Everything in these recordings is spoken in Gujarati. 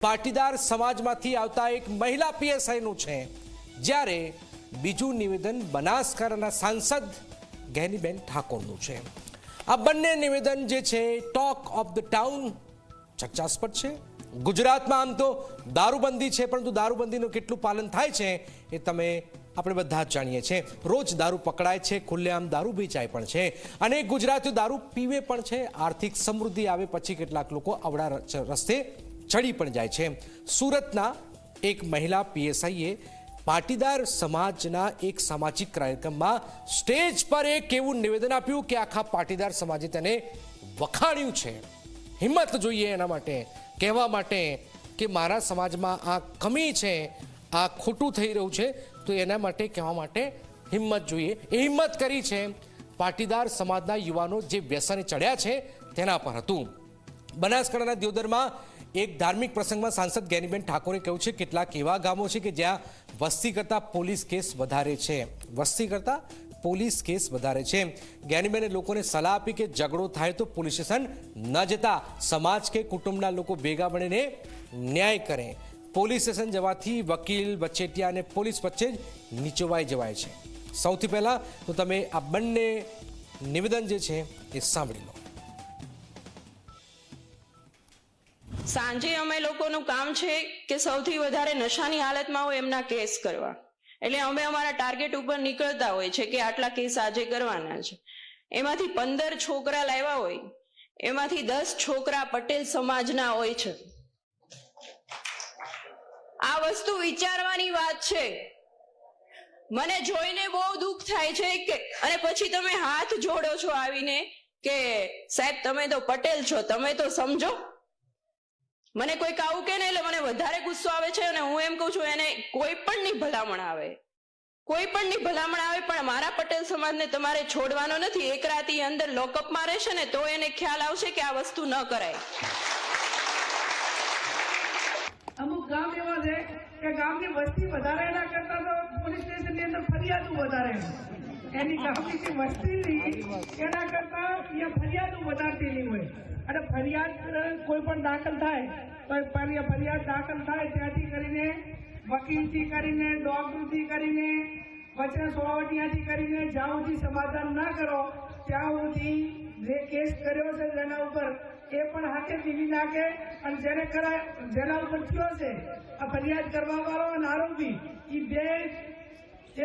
પાટીદાર સમાજમાંથી આવતા એક મહિલા પીએસઆઈનું છે. જ્યારે બીજું નિવેદન બનાસકાંઠાના સાંસદ ગેનીબેન ઠાકોરનું છે. આ બંને નિવેદન જે છે ટોક ઓફ ધ ટાઉન ચર્ચાસ્પદ છે. ગુજરાતમાં આમ તો દારૂબંધી છે, પરંતુ દારૂબંધીનું કેટલું પાલન થાય છે એ તમે આપણે બધા જ જાણીએ છીએ. રોજ દારૂ પકડાય છે, ખુલ્લેઆમ દારૂ વેચાય પણ છે. અને ગુજરાતીઓ દારૂ પીવે પણ છે. આર્થિક સમૃદ્ધિ આવે પછી કેટલાક લોકો અવળા રસ્તે ચડી પણ જાય છે. સુરતના એક મહિલા પીએસઆઈએ પાટીદાર સમાજના એક સામાજિક કાર્યક્રમમાં સ્ટેજ પર એક એવું નિવેદન આપ્યું કે આખા પાટીદાર સમાજે તેને વખાણ્યું છે. હિંમત જોઈએ એના માટે, કહેવા માટે કે મારા સમાજમાં આ કમી છે, આ ખોટું થઈ રહ્યું છે, તો એના માટે કહેવા માટે હિંમત જોઈએ. એ હિંમત કરી છે પાટીદાર સમાજના યુવાનો જે વ્યસને ચડ્યા છે તેના પર હતું. બનાસકાંઠાના દિયોદરમાં એક ધાર્મિક પ્રસંગમાં સાંસદ ગેનીબેન ઠાકોરે કહ્યું છે, કેટલાક એવા ગામો છે કે જ્યાં વસ્તી કરતાં પોલીસ કેસ વધારે છે. વસ્તી કરતાં પોલીસ કેસ વધારે છે. જ્ઞાનીબેને લોકોને સલાહ આપી કે ઝઘડો થાય તો પોલીસ સ્ટેશન ન જતા, સમાજ કે કુટુંબના લોકો ભેગા મળીને ન્યાય કરે. પોલીસ સ્ટેશન જવાથી વકીલ, વચેટિયા અને પોલીસ વચ્ચે જ નીચોવાઈ જવાય છે. સૌથી પહેલાં તો તમે આ બંને નિવેદન જે છે એ સાંભળી લો. સાંજે અમે લોકોનું કામ છે કે સૌથી વધારે નશાની હાલતમાં હોય એમના કેસ કરવા. એટલે અમે અમારા ટાર્ગેટ ઉપર નીકળતા હોય છે કે આટલા કેસ આજે કરવાના છે. એમાંથી પંદર છોકરા લાવ્યા હોય, એમાંથી દસ છોકરા પટેલ સમાજના હોય છે. આ વસ્તુ વિચારવાની વાત છે. મને જોઈને બહુ દુઃખ થાય છે કે, અને પછી તમે હાથ જોડો છો આવીને કે સાહેબ તમે તો પટેલ છો, તમે તો સમજો. મને કોઈક આવું કે ને એટલે મને વધારે ગુસ્સો આવે છે અને હું એમ કહું છું એને કોઈ પણ ની ભલામણ આવે. કોઈ પણ ની ભલામણ આવે, પણ મારા પટેલ સમાજને તમારે છોડવાનો નથી. એક રાત અંદર લોકઅપમાં રહેશે ને તો એને ખ્યાલ આવશે કે આ વસ્તુ ન કરાય. અમુક ગામ એવા છે કે ગામની વસ્તી વધારે એના કરતા તો પોલીસ સ્ટેશનની અંદર ફરિયાદો વધારે એની ગામની વસ્તી એના કરતા એ ફરિયાદો વધારતી હોય. અને ફરિયાદ કોઈ પણ દાખલ થાય, તો ફરિયાદ દાખલ થાય ત્યાંથી કરીને વકીલથી કરીને ડોક્ટરથી કરીને, વચન સોવટિયાથી કરીને જ્યાં સુધી સમાધાન ના કરો, ત્યાં સુધી જે કેસ કર્યો છે જેના ઉપર એ પણ હાથે દીવી નાખે અને જેને કરાય, જેના ઉપર થયો છે, આ ફરિયાદ કરવા વાળો અને આરોપી એ બે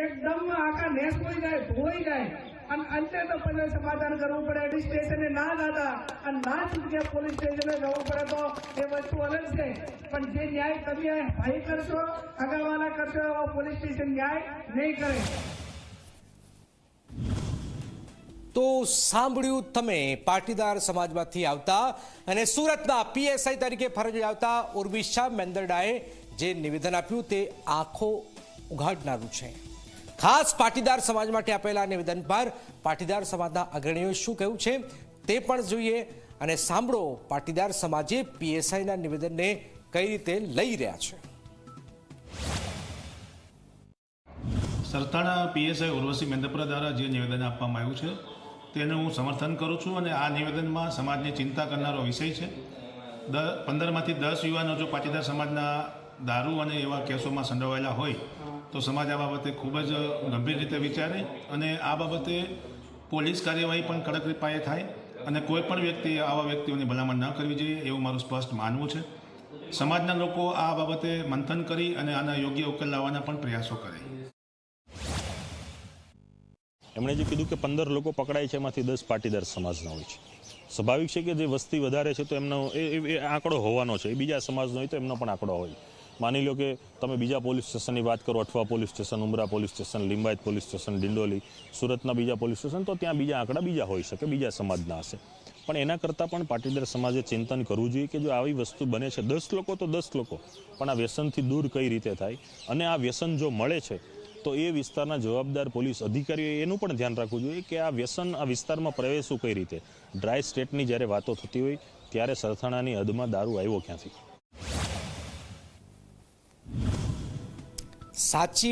એકદમ આખા નેસ હોય જાય ધોઈ જાય. અને અંતે તો પહેલા સમાધાન કરવું પડે. એડી સ્ટેશને ના દાદા અને ના છૂટકે પોલીસ સ્ટેશને જવું પડે તો એ વસ્તુ અલગ છે. પણ જે ન્યાય તમે ભાઈ કરશો આગળવાળા કરશો, એવો પોલીસ સ્ટેશન ન્યાય નહીં કરે. તો સાંભળ્યું તમે, પાટીદાર સમાજમાંથી આવતા અને સુરતના પીએસઆઈ તરીકે ફરજ આવતા ઉર્વિશા મેંદરડાએ જે નિવેદન આપ્યું તે આંખો ઉઘાડનારું છે. ખાસ પાટીદાર સમાજ માટે આપેલા નિવેદન પર પાટીદાર સમાજના અગ્રણીઓએ શું કહ્યું છે તે પણ જોઈએ અને સાંભળો પાટીદાર સમાજે પીએસઆઈના નિવેદનને કઈ રીતે લઈ રહ્યા છે. સરથાણા પીએસઆઈ ઉર્વશી મેંદપરા દ્વારા જે નિવેદન આપવામાં આવ્યું છે, તેનું હું સમર્થન કરું છું અને આ નિવેદનમાં સમાજની ચિંતા કરનારો વિષય છે. દ, પંદરમાંથી દસ યુવાનો જો પાટીદાર સમાજના દારૂ અને એવા કેસોમાં સંડોવાયેલા હોય, તો સમાજ આ બાબતે ખૂબ જ ગંભીર રીતે વિચારે અને આ બાબતે પોલીસ કાર્યવાહી પણ કડક પાયે થાય અને કોઈ પણ વ્યક્તિ આવા વ્યક્તિઓની ભલામણ ન કરવી જોઈએ એવું મારું સ્પષ્ટ માનવું છે. સમાજના લોકો આ બાબતે મંથન કરી અને આના યોગ્ય ઉકેલ લાવવાના પણ પ્રયાસો કરે. એમણે જે કીધું કે પંદર લોકો પકડાય છે, એમાંથી દસ પાટીદાર સમાજના હોય છે. સ્વાભાવિક છે કે જે વસ્તી વધારે છે, તો એમનો એ આંકડો હોવાનો છે. એ બીજા સમાજનો હોય તો એમનો પણ આંકડો હોય. માની લો કે તમે બીજા પોલીસ સ્ટેશનની વાત કરો, Athwa police station, Umra police station, Limbayat police station, Dindoli, સુરતના બીજા પોલીસ સ્ટેશન, તો ત્યાં બીજા આંકડા બીજા હોઈ શકે, બીજા સમાજના હશે. પણ એના કરતાં પણ પાટીદાર સમાજે ચિંતન કરવું જોઈએ કે જો આવી વસ્તુ બને છે, દસ લોકો તો દસ લોકો, પણ આ વ્યસનથી દૂર કઈ રીતે થાય? અને આ વ્યસન જો મળે છે, તો એ વિસ્તારના જવાબદાર પોલીસ અધિકારીઓએ એનું પણ ધ્યાન રાખવું જોઈએ કે આ વ્યસન આ વિસ્તારમાં પ્રવેશવું કઈ રીતે? ડ્રાય સ્ટેટની જ્યારે વાતો થતી હોય, ત્યારે સરથાણાની હદમાં દારૂ આવ્યો ક્યાંથી? સાચી